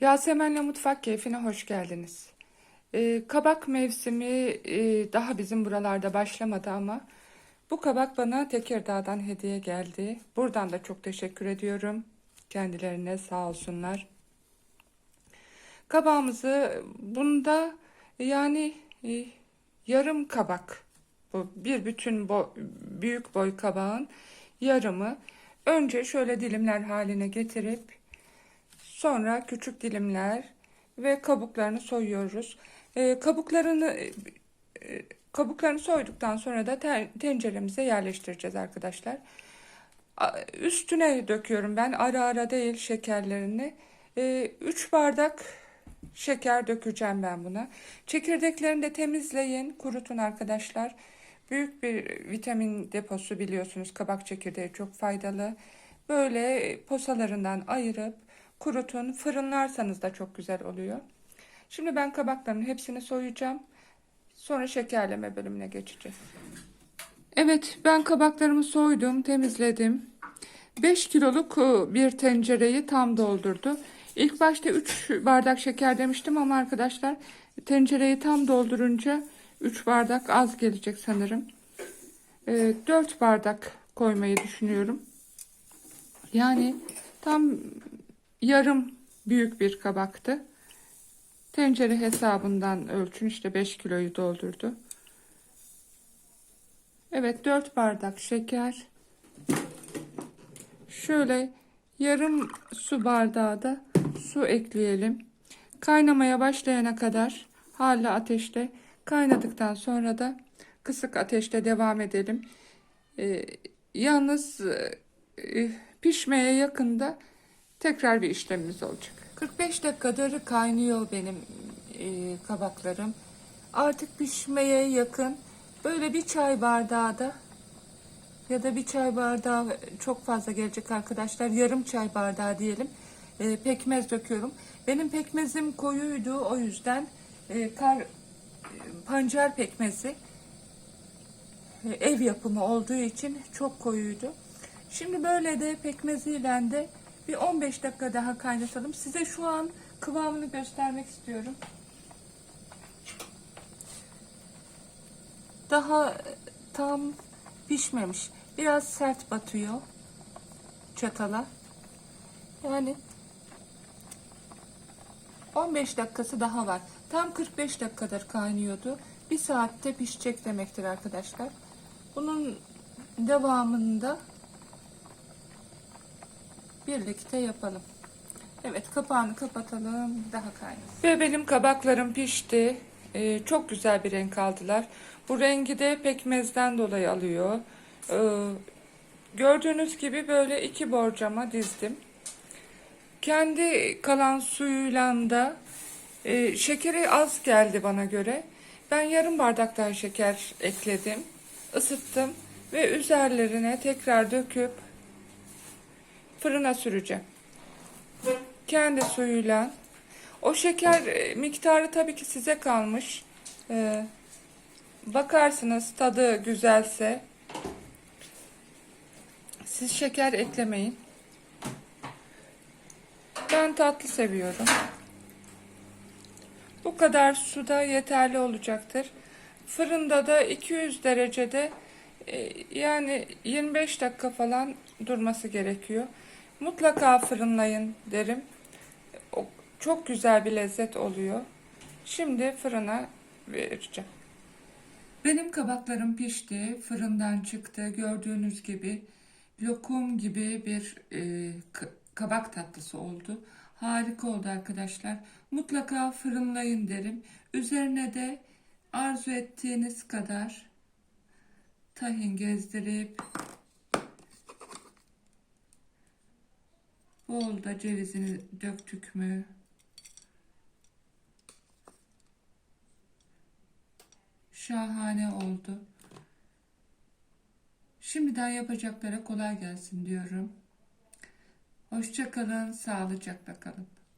Yasemen'le Mutfak Keyfine hoş geldiniz. Ee, kabak mevsimi e, daha bizim buralarda başlamadı ama bu kabak bana Tekirdağ'dan hediye geldi. Buradan da çok teşekkür ediyorum. Kendilerine sağ olsunlar. Kabağımızı bunda yani e, yarım kabak bu bir bütün bo- büyük boy kabağın yarımı önce şöyle dilimler haline getirip Sonra küçük dilimler ve kabuklarını soyuyoruz. Ee, kabuklarını e, e, kabuklarını soyduktan sonra da ten- tenceremize yerleştireceğiz arkadaşlar. Üstüne döküyorum ben ara ara değil şekerlerini. 3 bardak şeker dökeceğim ben buna. Çekirdeklerini de temizleyin, kurutun arkadaşlar. Büyük bir vitamin deposu biliyorsunuz. Kabak çekirdeği çok faydalı. Böyle posalarından ayırıp kurutun. Fırınlarsanız da çok güzel oluyor. Şimdi ben kabakların hepsini soyacağım. Sonra şekerleme bölümüne geçeceğiz. Evet, ben kabaklarımı soydum, temizledim. 5 kiloluk e, bir tencereyi tam doldurdu. İlk başta 3 bardak şeker demiştim ama arkadaşlar tencereyi tam doldurunca 3 bardak az gelecek sanırım. 4 bardak koymayı düşünüyorum. Yani tam yarım büyük bir kabaktı. Tencere hesabından ölçün işte 5 kiloyu doldurdu. Evet 4 bardak şeker. Şöyle yarım su bardağı da su ekleyelim. Kaynamaya başlayana kadar hala ateşte kaynadıktan sonra da kısık ateşte devam edelim. Ee, yalnız e, pişmeye yakında tekrar bir işlemimiz olacak. 45 dakikadır kaynıyor benim e, kabaklarım. Artık pişmeye yakın. Böyle bir çay bardağı da ya da bir çay bardağı çok fazla gelecek arkadaşlar. Yarım çay bardağı diyelim. E, pekmez döküyorum. Benim pekmezim koyuydu o yüzden e, kar e, pancar pekmezi e, ev yapımı olduğu için çok koyuydu. Şimdi böyle de pekmeziyle de bir 15 dakika daha kaynatalım. Size şu an kıvamını göstermek istiyorum. Daha tam pişmemiş. Biraz sert batıyor çatala. Yani 15 dakikası daha var. Tam 45 dakikadır kaynıyordu. Bir saatte pişecek demektir arkadaşlar. Bunun devamında birlikte yapalım. Evet kapağını kapatalım daha kaynasın. Ve benim kabaklarım pişti. Ee, çok güzel bir renk aldılar. Bu rengi de pekmezden dolayı alıyor. Ee, gördüğünüz gibi böyle iki borcama dizdim. Kendi kalan suyuyla da e, şekeri az geldi bana göre. Ben yarım bardak daha şeker ekledim. ısıttım ve üzerlerine tekrar döküp fırına süreceğim. Kendi suyuyla. O şeker e, miktarı tabii ki size kalmış. Ee, bakarsınız tadı güzelse siz şeker eklemeyin. Ben tatlı seviyorum. Bu kadar suda yeterli olacaktır. Fırında da 200 derecede e, yani 25 dakika falan durması gerekiyor. Mutlaka fırınlayın derim. Çok güzel bir lezzet oluyor. Şimdi fırına vereceğim. Benim kabaklarım pişti, fırından çıktı. Gördüğünüz gibi lokum gibi bir e, kabak tatlısı oldu. Harika oldu arkadaşlar. Mutlaka fırınlayın derim. Üzerine de arzu ettiğiniz kadar tahin gezdirip bol da cevizini döktük mü? Şahane oldu. Şimdiden yapacaklara kolay gelsin diyorum. Hoşça kalın, sağlıcakla kalın.